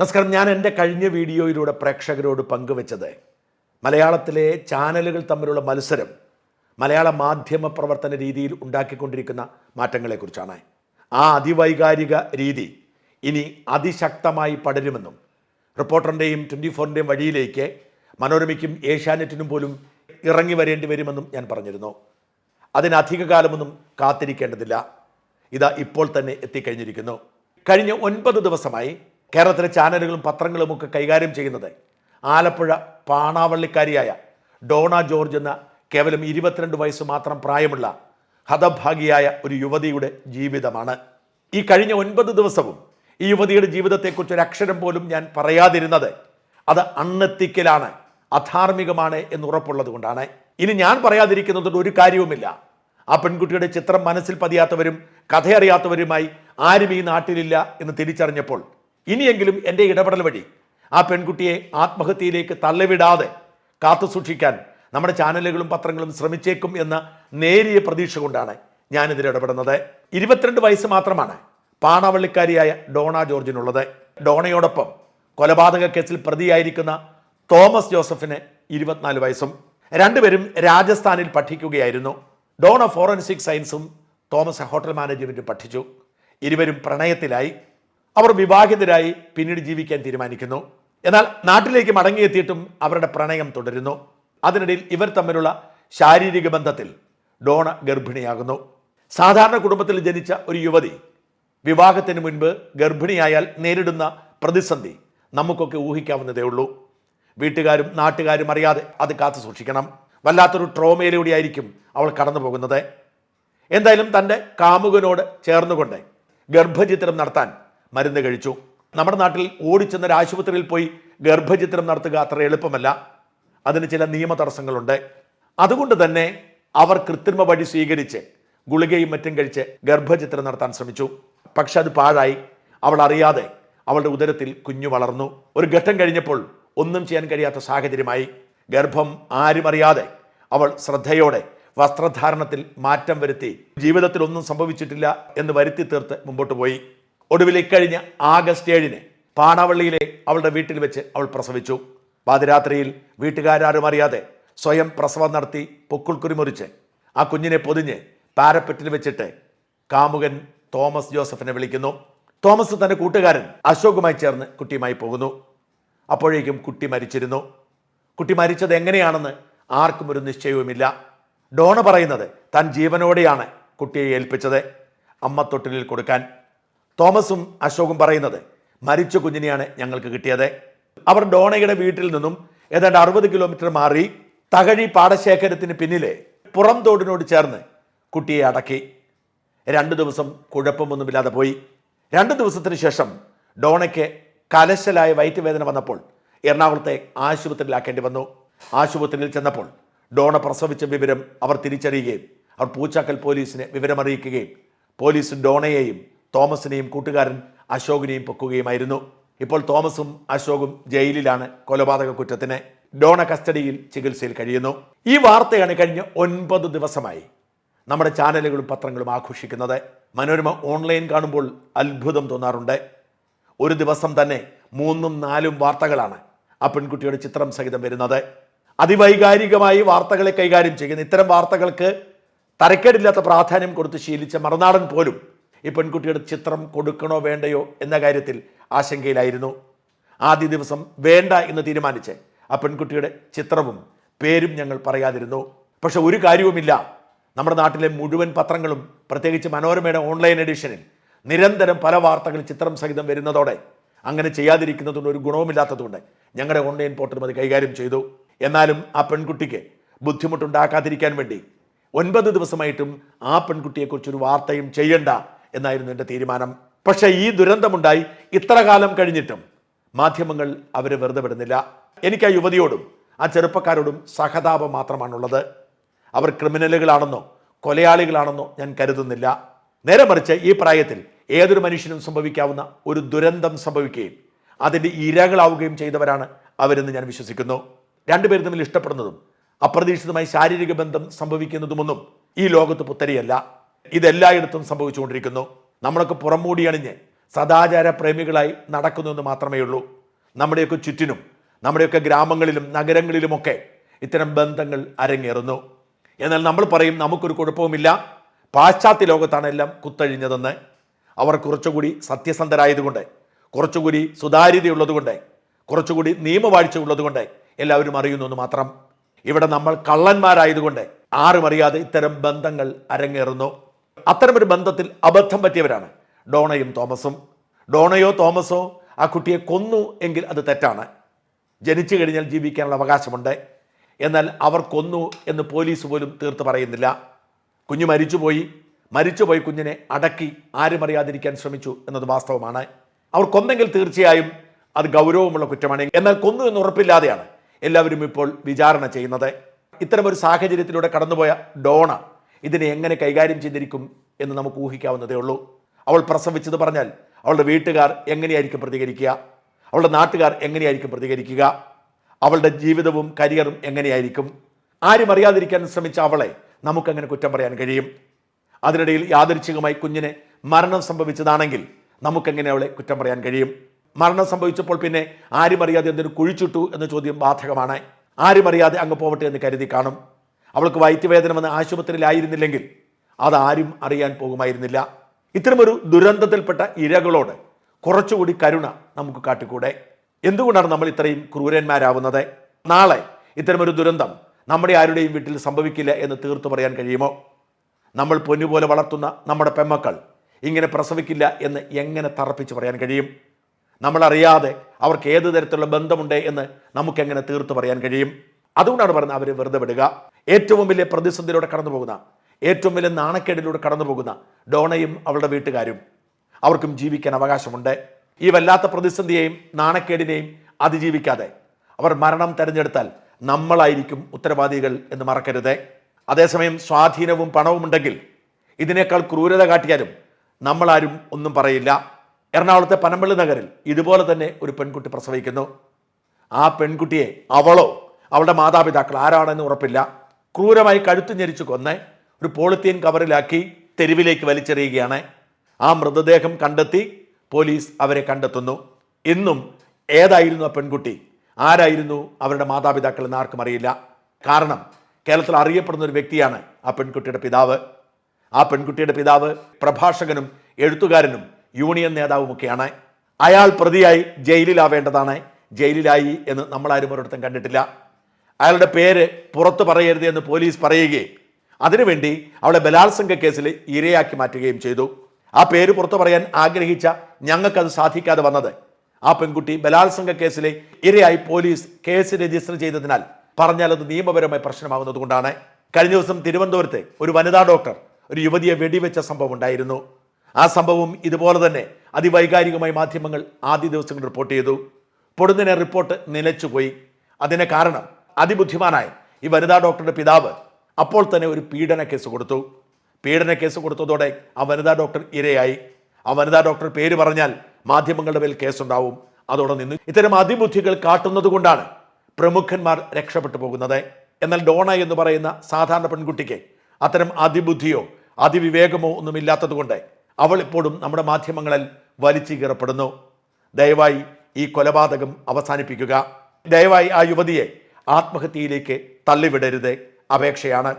നമസ്കാരം. ഞാൻ എന്റെ കഴിഞ്ഞ വീഡിയോയിലൂടെ പ്രേക്ഷകരോട് പങ്കുവച്ചത് മലയാളത്തിലെ ചാനലുകൾ തമ്മിലുള്ള മത്സരം മലയാള മാധ്യമ പ്രവർത്തന രീതിയിൽ ഉണ്ടാക്കിക്കൊണ്ടിരിക്കുന്ന മാറ്റങ്ങളെക്കുറിച്ചാണ്. ആ അതിവൈകാരിക രീതി ഇനി അതിശക്തമായി പടരുമെന്നും റിപ്പോർട്ടറിന്റെയും ട്വന്റി ഫോറിന്റെയും വഴിയിലേക്ക് മനോരമയ്ക്കും ഏഷ്യാനെറ്റിനും പോലും ഇറങ്ങി വരേണ്ടി വരുമെന്നും ഞാൻ പറഞ്ഞിരുന്നു. അതിനധിക കാലമൊന്നും കാത്തിരിക്കേണ്ടതില്ല. ഇതാ ഇപ്പോൾ തന്നെ എത്തിക്കഴിഞ്ഞിരിക്കുന്നു. കഴിഞ്ഞ ഒൻപത് ദിവസമായി കേരളത്തിലെ ചാനലുകളും പത്രങ്ങളും ഒക്കെ കൈകാര്യം ചെയ്യുന്നത് ആലപ്പുഴ പാണാവള്ളിക്കാരിയായ ഡോണ ജോർജ് എന്ന കേവലം ഇരുപത്തിരണ്ട് വയസ്സ് മാത്രം പ്രായമുള്ള ഹതഭാഗിയായ ഒരു യുവതിയുടെ ജീവിതമാണ്. ഈ കഴിഞ്ഞ ഒൻപത് ദിവസവും ഈ യുവതിയുടെ ജീവിതത്തെക്കുറിച്ച് ഒരു അക്ഷരം പോലും ഞാൻ പറയാതിരുന്നത് അത് അണ്ണെത്തിക്കലാണ് അധാർമികമാണ് എന്ന് ഉറപ്പുള്ളത് കൊണ്ടാണ്. ഇനി ഞാൻ പറയാതിരിക്കുന്നതുകൊണ്ട് ഒരു കാര്യവുമില്ല. ആ പെൺകുട്ടിയുടെ ചിത്രം മനസ്സിൽ പതിയാത്തവരും കഥയറിയാത്തവരുമായി ആരും ഈ നാട്ടിലില്ല എന്ന് തിരിച്ചറിഞ്ഞപ്പോൾ ഇനിയെങ്കിലും എന്റെ ഇടപെടൽ വഴി ആ പെൺകുട്ടിയെ ആത്മഹത്യയിലേക്ക് തള്ളിവിടാതെ കാത്തു സൂക്ഷിക്കാൻ നമ്മുടെ ചാനലുകളും പത്രങ്ങളും ശ്രമിച്ചേക്കും എന്ന നേരിയ പ്രതീക്ഷ കൊണ്ടാണ് ഞാനിതിൽ ഇടപെടുന്നത്. ഇരുപത്തിരണ്ട് വയസ്സ് മാത്രമാണ് പാണവള്ളിക്കാരിയായ ഡോണ ജോർജിനുള്ളത്. ഡോണയോടൊപ്പം കൊലപാതക കേസിൽ പ്രതിയായിരിക്കുന്ന തോമസ് ജോസഫിന് ഇരുപത്തിനാല് വയസ്സും. രണ്ടുപേരും രാജസ്ഥാനിൽ പഠിക്കുകയായിരുന്നു. ഡോണ ഫോറൻസിക് സയൻസും തോമസ് ഹോട്ടൽ മാനേജ്മെന്റും പഠിച്ചു. ഇരുവരും പ്രണയത്തിലായി. അവർ വിവാഹിതരായി പിന്നീട് ജീവിക്കാൻ തീരുമാനിക്കുന്നു. എന്നാൽ നാട്ടിലേക്ക് മടങ്ങിയെത്തിയിട്ടും അവരുടെ പ്രണയം തുടരുന്നു. അതിനിടയിൽ ഇവർ തമ്മിലുള്ള ശാരീരിക ബന്ധത്തിൽ ഡോണ ഗർഭിണിയാകുന്നു. സാധാരണ കുടുംബത്തിൽ ജനിച്ച ഒരു യുവതി വിവാഹത്തിന് മുൻപ് ഗർഭിണിയായാൽ നേരിടുന്ന പ്രതിസന്ധി നമുക്കൊക്കെ ഊഹിക്കാവുന്നതേ ഉള്ളൂ. വീട്ടുകാരും നാട്ടുകാരും അറിയാതെ അത് കാത്തു സൂക്ഷിക്കണം. വല്ലാത്തൊരു ട്രോമയിലൂടെ ആയിരിക്കും അവൾ കടന്നു പോകുന്നത്. എന്തായാലും തന്റെ കാമുകനോട് ചേർന്നുകൊണ്ട് ഗർഭചിത്രം നടത്താൻ മരുന്ന് കഴിച്ചു. നമ്മുടെ നാട്ടിൽ ഓടിച്ചെന്ന ആശുപത്രിയിൽ പോയി ഗർഭചിത്രം നടത്തുക അത്ര എളുപ്പമല്ല. അതിന് ചില നിയമ തടസ്സങ്ങളുണ്ട് അതുകൊണ്ട് തന്നെ അവർ കൃത്രിമ വഴി സ്വീകരിച്ച് ഗുളികയും മറ്റും കഴിച്ച് ഗർഭചിത്രം നടത്താൻ ശ്രമിച്ചു. പക്ഷെ അത് പാഴായി. അവൾ അറിയാതെ അവളുടെ ഉദരത്തിൽ കുഞ്ഞു വളർന്നു. ഒരു ഘട്ടം കഴിഞ്ഞപ്പോൾ ഒന്നും ചെയ്യാൻ കഴിയാത്ത സാഹചര്യമായി. ഗർഭം ആരും അറിയാതെ അവൾ ശ്രദ്ധയോടെ വസ്ത്രധാരണത്തിൽ മാറ്റം വരുത്തി ജീവിതത്തിൽ ഒന്നും സംഭവിച്ചിട്ടില്ല എന്ന് വരുത്തി തീർത്ത് മുമ്പോട്ട് പോയി. ഒടുവിൽ ഇക്കഴിഞ്ഞ ആഗസ്റ്റ് ഏഴിന് പാണവള്ളിയിലെ അവളുടെ വീട്ടിൽ വെച്ച് അവൾ പ്രസവിച്ചു. പാതിരാത്രിയിൽ വീട്ടുകാരും അറിയാതെ സ്വയം പ്രസവം നടത്തി പൊക്കിൾക്കുരി മുറിച്ച് ആ കുഞ്ഞിനെ പൊതിഞ്ഞ് പാരപ്പറ്റിൽ വെച്ചിട്ട് കാമുകൻ തോമസ് ജോസഫിനെ വിളിക്കുന്നു. തോമസ് തന്റെ കൂട്ടുകാരൻ അശോകുമായി ചേർന്ന് കുട്ടിയുമായി പോകുന്നു. അപ്പോഴേക്കും കുട്ടി മരിച്ചിരുന്നു. കുട്ടി മരിച്ചത് എങ്ങനെയാണെന്ന് ആർക്കും ഒരു നിശ്ചയവുമില്ല. ഡോണ പറയുന്നത് താൻ ജീവനോടെയാണ് കുട്ടിയെ ഏൽപ്പിച്ചത്. അമ്മ തൊട്ടിലിൽ കൊടുക്കാൻ തോമസും അശോകും പറയുന്നത് മരിച്ച കുഞ്ഞിനെയാണ് ഞങ്ങൾക്ക് കിട്ടിയത്. അവർ ഡോണയുടെ വീട്ടിൽ നിന്നും ഏതാണ്ട് അറുപത് കിലോമീറ്റർ മാറി തകഴി പാടശേഖരത്തിന് പിന്നിലെ പുറം തോടിനോട് ചേർന്ന് കുട്ടിയെ അടക്കി. രണ്ട് ദിവസം കുഴപ്പമൊന്നുമില്ലാതെ പോയി. രണ്ട് ദിവസത്തിന് ശേഷം ഡോണയ്ക്ക് കലശലായ വയറ്റുവേദന വന്നപ്പോൾ എറണാകുളത്തെ ആശുപത്രിയിലാക്കേണ്ടി വന്നു. ആശുപത്രിയിൽ ചെന്നപ്പോൾ ഡോണ പ്രസവിച്ച വിവരം അവർ തിരിച്ചറിയുകയും അവർ പൂച്ചാക്കൽ പോലീസിനെ വിവരമറിയിക്കുകയും പോലീസ് ഡോണയെയും തോമസിനെയും കൂട്ടുകാരൻ അശോകിനെയും പൊക്കുകയുമായിരുന്നു. ഇപ്പോൾ തോമസും അശോകും ജയിലിലാണ് കൊലപാതക കുറ്റത്തിന് ഡോണ കസ്റ്റഡിയിൽ ചികിത്സയിൽ കഴിയുന്നു. ഈ വാർത്തയാണ് കഴിഞ്ഞ ഒൻപത് ദിവസമായി നമ്മുടെ ചാനലുകളും പത്രങ്ങളും ആഘോഷിക്കുന്നത്. മനോരമ ഓൺലൈൻ കാണുമ്പോൾ അത്ഭുതം തോന്നാറുണ്ട്. ഒരു ദിവസം തന്നെ മൂന്നും നാലും വാർത്തകളാണ് ആ പെൺകുട്ടിയുടെ ചിത്രം സഹിതം വരുന്നത്. അതിവൈകാരികമായി വാർത്തകളെ കൈകാര്യം ചെയ്യുന്ന ഇത്തരം വാർത്തകൾക്ക് തരക്കേടില്ലാത്ത പ്രാധാന്യം കൊടുത്ത് ശീലിച്ച മറുനാടൻ പോലും ഈ പെൺകുട്ടിയുടെ ചിത്രം കൊടുക്കണോ വേണ്ടയോ എന്ന കാര്യത്തിൽ ആശങ്കയിലായിരുന്നു. ആദ്യ ദിവസം വേണ്ട എന്ന് തീരുമാനിച്ച് ആ പെൺകുട്ടിയുടെ ചിത്രവും പേരും ഞങ്ങൾ പറയാതിരുന്നു. പക്ഷെ ഒരു കാര്യവുമില്ല. നമ്മുടെ നാട്ടിലെ മുഴുവൻ പത്രങ്ങളും പ്രത്യേകിച്ച് മനോരമയുടെ ഓൺലൈൻ എഡിഷനിൽ നിരന്തരം പല വാർത്തകൾ ചിത്രം സഹിതം വരുന്നതോടെ അങ്ങനെ ചെയ്യാതിരിക്കുന്നതുകൊണ്ട് ഒരു ഗുണവുമില്ലാത്തതുകൊണ്ട് ഞങ്ങളുടെ ഓൺലൈൻ പോർട്ടലും അത് കൈകാര്യം ചെയ്തു. എന്നാലും ആ പെൺകുട്ടിക്ക് ബുദ്ധിമുട്ടുണ്ടാക്കാതിരിക്കാൻ വേണ്ടി ഒൻപത് ദിവസമായിട്ടും ആ പെൺകുട്ടിയെക്കുറിച്ചൊരു വാർത്തയും ചെയ്യണ്ട എന്നായിരുന്നു എന്റെ തീരുമാനം. പക്ഷേ ഈ ദുരന്തമുണ്ടായി ഇത്ര കാലം കഴിഞ്ഞിട്ടും മാധ്യമങ്ങൾ അവരെ വെറുതെ വിടുന്നില്ല. എനിക്ക് ആ യുവതിയോടും ആ ചെറുപ്പക്കാരോടും സഹതാപം മാത്രമാണുള്ളത്. അവർ ക്രിമിനലുകളാണെന്നോ കൊലയാളികളാണെന്നോ ഞാൻ കരുതുന്നില്ല. നേരെ മറിച്ച് ഈ പ്രായത്തിൽ ഏതൊരു മനുഷ്യനും സംഭവിക്കാവുന്ന ഒരു ദുരന്തം സംഭവിക്കുകയും അതിന്റെ ഇരകളാവുകയും ചെയ്തവരാണ് അവരെന്ന് ഞാൻ വിശ്വസിക്കുന്നു. രണ്ടുപേരും തമ്മിൽ ഇഷ്ടപ്പെടുന്നതും അപ്രതീക്ഷിതമായി ശാരീരിക ബന്ധം സംഭവിക്കുന്നതുമൊന്നും ഈ ലോകത്ത് പുത്തരിയല്ല. ഇതെല്ലായിടത്തും സംഭവിച്ചുകൊണ്ടിരിക്കുന്നു. നമ്മളൊക്കെ പുറംമൂടി അണിഞ്ഞ് സദാചാര പ്രേമികളായി നടക്കുന്നു എന്ന് മാത്രമേ ഉള്ളൂ. നമ്മുടെയൊക്കെ ചുറ്റിനും നമ്മുടെയൊക്കെ ഗ്രാമങ്ങളിലും നഗരങ്ങളിലുമൊക്കെ ഇത്തരം ബന്ധങ്ങൾ അരങ്ങേറുന്നു. എന്നാൽ നമ്മൾ പറയും നമുക്കൊരു കുഴപ്പവുമില്ല. പാശ്ചാത്യ ലോകത്താണ് എല്ലാം കുത്തഴിഞ്ഞതെന്ന്. അവർ കുറച്ചുകൂടി സത്യസന്ധരായതുകൊണ്ട് കുറച്ചുകൂടി സുതാര്യതയുള്ളതുകൊണ്ട് കുറച്ചുകൂടി നിയമവാഴ്ച ഉള്ളതുകൊണ്ട് എല്ലാവരും അറിയുന്നു എന്ന് മാത്രം. ഇവിടെ നമ്മൾ കള്ളന്മാരായതുകൊണ്ട് ആരും അറിയാതെ ഇത്തരം ബന്ധങ്ങൾ അരങ്ങേറുന്നു. അത്തരമൊരു ബന്ധത്തിൽ അബദ്ധം പറ്റിയവരാണ് ഡോണയും തോമസും. ഡോണയോ തോമസോ ആ കുട്ടിയെ കൊന്നു എങ്കിൽ അത് തെറ്റാണ്. ജനിച്ചു കഴിഞ്ഞാൽ ജീവിക്കാനുള്ള അവകാശമുണ്ട്. എന്നാൽ അവർ കൊന്നു എന്ന് പോലീസ് പോലും തീർത്ത് പറയുന്നില്ല. കുഞ്ഞ് മരിച്ചുപോയി. മരിച്ചുപോയി കുഞ്ഞിനെ അടക്കി ആരും അറിയാതിരിക്കാൻ ശ്രമിച്ചു എന്നത് വാസ്തവമാണ്. അവർ കൊന്നെങ്കിൽ തീർച്ചയായും അത് ഗൗരവമുള്ള കുറ്റമാണ്. എന്നാൽ കൊന്നു എന്ന് ഉറപ്പില്ലാതെയാണ് എല്ലാവരും ഇപ്പോൾ വിചാരണ ചെയ്യുന്നത്. ഇത്തരമൊരു സാഹചര്യത്തിലൂടെ കടന്നുപോയ ഡോണ ഇതിനെ എങ്ങനെ കൈകാര്യം ചെയ്തിരിക്കും എന്ന് നമുക്ക് ഊഹിക്കാവുന്നതേ ഉള്ളൂ. അവൾ പ്രസവിച്ചത് പറഞ്ഞാൽ അവളുടെ വീട്ടുകാർ എങ്ങനെയായിരിക്കും പ്രതികരിക്കുക? അവളുടെ നാട്ടുകാർ എങ്ങനെയായിരിക്കും പ്രതികരിക്കുക? അവളുടെ ജീവിതവും കരിയറും എങ്ങനെയായിരിക്കും? ആരും അറിയാതിരിക്കാൻ ശ്രമിച്ച അവളെ നമുക്കങ്ങനെ കുറ്റം പറയാൻ കഴിയും. അതിനിടയിൽ യാദൃച്ഛികമായി കുഞ്ഞിന് മരണം സംഭവിച്ചതാണെങ്കിൽ നമുക്കെങ്ങനെ അവളെ കുറ്റം പറയാൻ കഴിയും. മരണം സംഭവിച്ചപ്പോൾ പിന്നെ ആരും അറിയാതെ എന്തിനു കുഴിച്ചിട്ടു എന്ന ചോദ്യം ബാധകമാണ്. ആരും അറിയാതെ അങ്ങ് പോവട്ടെ എന്ന് കരുതി കാണും. അവൾക്ക് വയറ്റുവേദന വന്ന് ആശുപത്രിയിലായിരുന്നില്ലെങ്കിൽ അതാരും അറിയാൻ പോകുമായിരുന്നില്ല. ഇത്തരമൊരു ദുരന്തത്തിൽപ്പെട്ട ഇരകളോട് കുറച്ചുകൂടി കരുണ നമുക്ക് കാട്ടിക്കൂടെ? എന്തുകൊണ്ടാണ് നമ്മൾ ഇത്രയും ക്രൂരന്മാരാവുന്നത്? നാളെ ഇത്തരമൊരു ദുരന്തം നമ്മുടെ ആരുടെയും വീട്ടിൽ സംഭവിക്കില്ല എന്ന് തീർത്തു പറയാൻ കഴിയുമോ? നമ്മൾ പൊന്നുപോലെ വളർത്തുന്ന നമ്മുടെ പെമ്മക്കൾ ഇങ്ങനെ പ്രസവിക്കില്ല എന്ന് എങ്ങനെ തറപ്പിച്ച് പറയാൻ കഴിയും? നമ്മളറിയാതെ അവർക്ക് ഏത് തരത്തിലുള്ള ബന്ധമുണ്ട് എന്ന് നമുക്കെങ്ങനെ തീർത്തു പറയാൻ കഴിയും? അതുകൊണ്ടാണ് പറയുന്നത് അവരെ വെറുതെ വിടുക. ഏറ്റവും വലിയ പ്രതിസന്ധിയിലൂടെ കടന്നു പോകുന്ന ഏറ്റവും വലിയ നാണക്കേടിലൂടെ കടന്നു പോകുന്ന ഡോണയും അവളുടെ വീട്ടുകാരും അവർക്കും ജീവിക്കാൻ അവകാശമുണ്ട്. ഈ വല്ലാത്ത പ്രതിസന്ധിയെയും നാണക്കേടിനെയും അതിജീവിക്കാതെ അവർ മരണം തെരഞ്ഞെടുത്താൽ നമ്മളായിരിക്കും ഉത്തരവാദികൾ എന്ന് മറക്കരുത്. അതേസമയം സ്വാധീനവും പണവും ഉണ്ടെങ്കിൽ ഇതിനേക്കാൾ ക്രൂരത കാട്ടിയാലും നമ്മളാരും ഒന്നും പറയില്ല. എറണാകുളത്തെ പനമ്പള്ളി നഗറിൽ ഇതുപോലെ തന്നെ ഒരു പെൺകുട്ടി പ്രസവിക്കുന്നു. ആ പെൺകുട്ടിയെ അവളോ അവളുടെ മാതാപിതാക്കൾ ആരാണെന്ന് ഉറപ്പില്ല. ക്രൂരമായി കഴുത്തു ഞെരിച്ചു കൊന്ന് ഒരു പോളിത്തീൻ കവറിലാക്കി തെരുവിലേക്ക് വലിച്ചെറിയുകയാണ്. ആ മൃതദേഹം കണ്ടെത്തി പോലീസ് അവരെ കണ്ടെത്തുന്നു. ഇന്നും ഏതായിരുന്നു ആ പെൺകുട്ടി? ആരായിരുന്നു അവരുടെ മാതാപിതാക്കൾ എന്ന് ആർക്കും അറിയില്ല. കാരണം കേരളത്തിൽ അറിയപ്പെടുന്ന ഒരു വ്യക്തിയാണ് ആ പെൺകുട്ടിയുടെ പിതാവ്. ആ പെൺകുട്ടിയുടെ പിതാവ് പ്രഭാഷകനും എഴുത്തുകാരനും യൂണിയൻ നേതാവുമൊക്കെയാണ്. അയാൾ പ്രതിയായി ജയിലിലാവേണ്ടതാണ്. ജയിലിലായി എന്ന് നമ്മളാരും ഒരിടത്തും കണ്ടിട്ടില്ല. അയാളുടെ പേര് പുറത്ത് പറയരുത് എന്ന് പോലീസ് പറയുകയും അതിനുവേണ്ടി അവളെ ബലാത്സംഗ കേസിൽ ഇരയാക്കി മാറ്റുകയും ചെയ്തു. ആ പേര് പുറത്തു പറയാൻ ആഗ്രഹിച്ച ഞങ്ങൾക്കത് സാധിക്കാതെ വന്നത്. ആ പെൺകുട്ടി ബലാത്സംഗ കേസിലെ ഇരയായി പോലീസ് കേസ് രജിസ്റ്റർ ചെയ്തതിനാൽ പറഞ്ഞാൽ അത് നിയമപരമായി പ്രശ്നമാകുന്നതുകൊണ്ടാണ് കഴിഞ്ഞ ദിവസം തിരുവനന്തപുരത്ത് ഒരു വനിതാ ഡോക്ടർ ഒരു യുവതിയെ വെടിവെച്ച സംഭവം ഉണ്ടായിരുന്നു. ആ സംഭവം ഇതുപോലെ തന്നെ അതിവൈകാരികമായി മാധ്യമങ്ങൾ ആദ്യ ദിവസങ്ങൾ റിപ്പോർട്ട് ചെയ്തു. പൊടുന്നതിനെ റിപ്പോർട്ട് നിലച്ചുപോയി. അതിന് കാരണം അതിബുദ്ധിമാനായ ഈ വനിതാ ഡോക്ടറുടെ പിതാവ് അപ്പോൾ തന്നെ ഒരു പീഡന കേസ് കൊടുത്തു. പീഡന കേസ് കൊടുത്തതോടെ ആ വനിതാ ഡോക്ടർ ഇരയായി. ആ വനിതാ ഡോക്ടർ പേര് പറഞ്ഞാൽ മാധ്യമങ്ങളുടെ മേൽ കേസുണ്ടാവും. അതോടെ നിന്ന് ഇത്തരം അതിബുദ്ധികൾ കാട്ടുന്നത് കൊണ്ടാണ് പ്രമുഖന്മാർ രക്ഷപ്പെട്ടു പോകുന്നത്. എന്നാൽ ഡോണ എന്ന് പറയുന്ന സാധാരണ പെൺകുട്ടിക്ക് അത്തരം അതിബുദ്ധിയോ അതിവിവേകമോ ഒന്നുമില്ലാത്തത് കൊണ്ട് അവൾ ഇപ്പോഴും നമ്മുടെ മാധ്യമങ്ങളിൽ വലിച്ചു കീറപ്പെടുന്നു. ദയവായി ഈ കൊലപാതകം അവസാനിപ്പിക്കുക. ദയവായി ആ യുവതിയെ ആത്മഹത്യയിലേക്ക് തള്ളിവിടരുത്. അപേക്ഷയാണ്